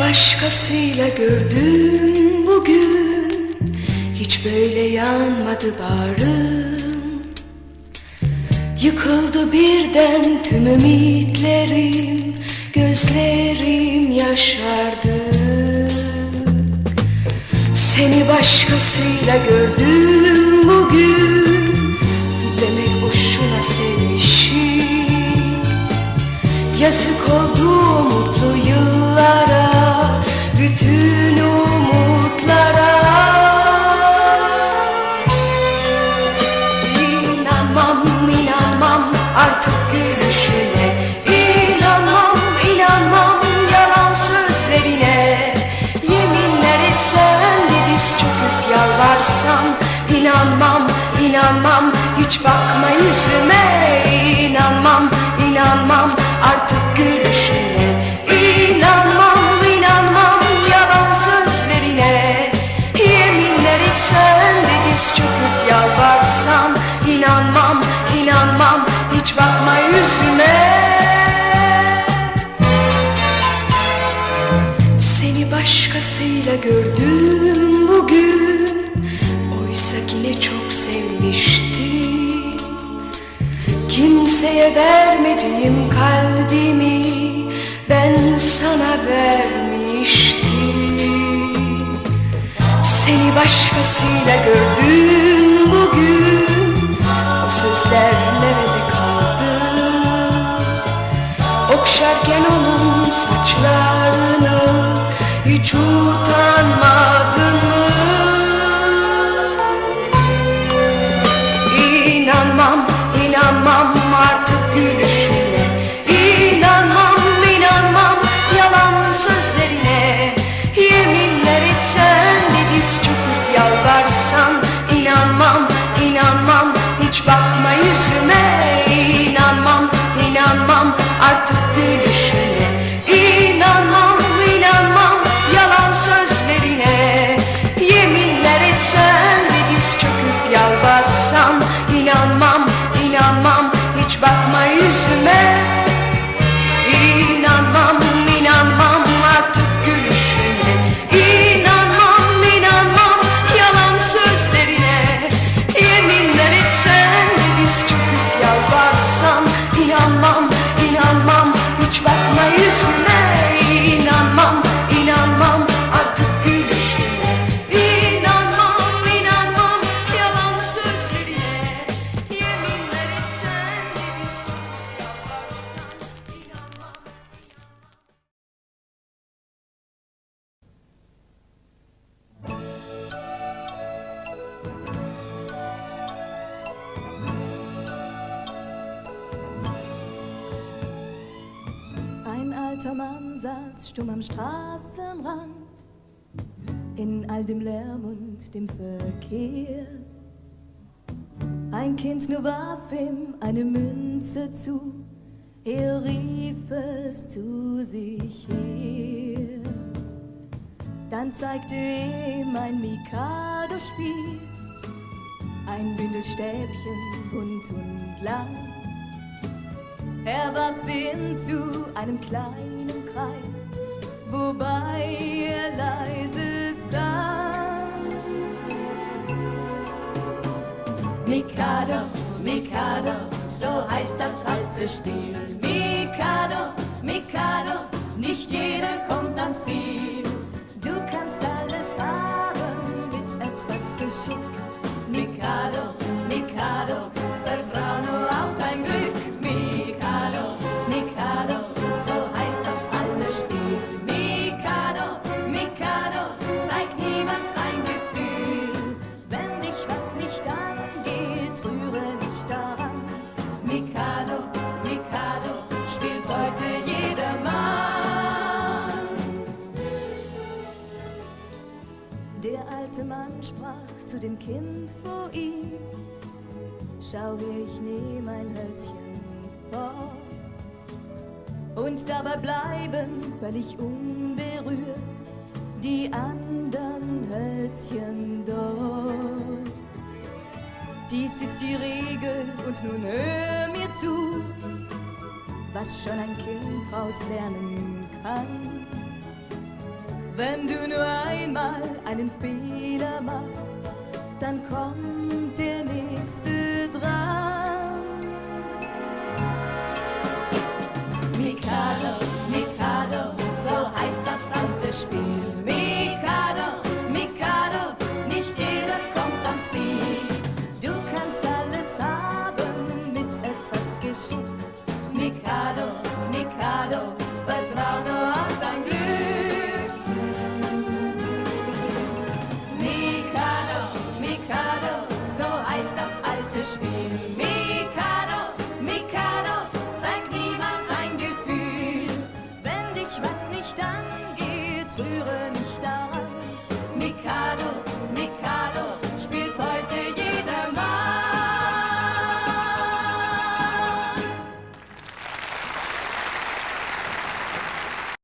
başkasıyla gördüm bugün. Hiç böyle yanmadı bağrım. Yıkıldı birden tüm ümitlerim. Gözlerim yaşardı. Seni başkasıyla gördüm bugün hiç bakma yüzüme. Seni başkasıyla gördüm bugün. Oysa yine çok sevmiştim. Kimseye vermediğim kalbimi Ben sana vermiştim. Seni başkasıyla gördüm bugün Okşarken onun saçlarını Hiç utanmadın mı? İnanmam, inanmam artık gülüşüne İnanmam, inanmam yalan sözlerine Yeminler etsen de diz çöküp yalvarsan İnanmam, inanmam hiç bakma Ein alter Mann saß stumm am Straßenrand, in all dem Lärm und dem Verkehr. Ein Kind nur warf ihm eine Münze zu, er rief es zu sich her. Dann zeigte ihm ein Mikado-Spiel, ein Bündel Stäbchen bunt und lang. Er warf sie hin zu einem kleinen Kreis, wobei er leise sang. Mikado, Mikado, so heißt das alte Spiel. Mikado, Mikado, nicht jeder kommt ans Ziel. Alte Mann sprach zu dem Kind vor ihm. Schau, ich nehme ein Hölzchen vor. Und dabei bleiben völlig unberührt die anderen Hölzchen dort. Dies ist die Regel und nun hör mir zu, was schon ein Kind draus lernen kann. Wenn du nur einmal einen Fehler machst, dann kommt der nächste dran. wish me, me.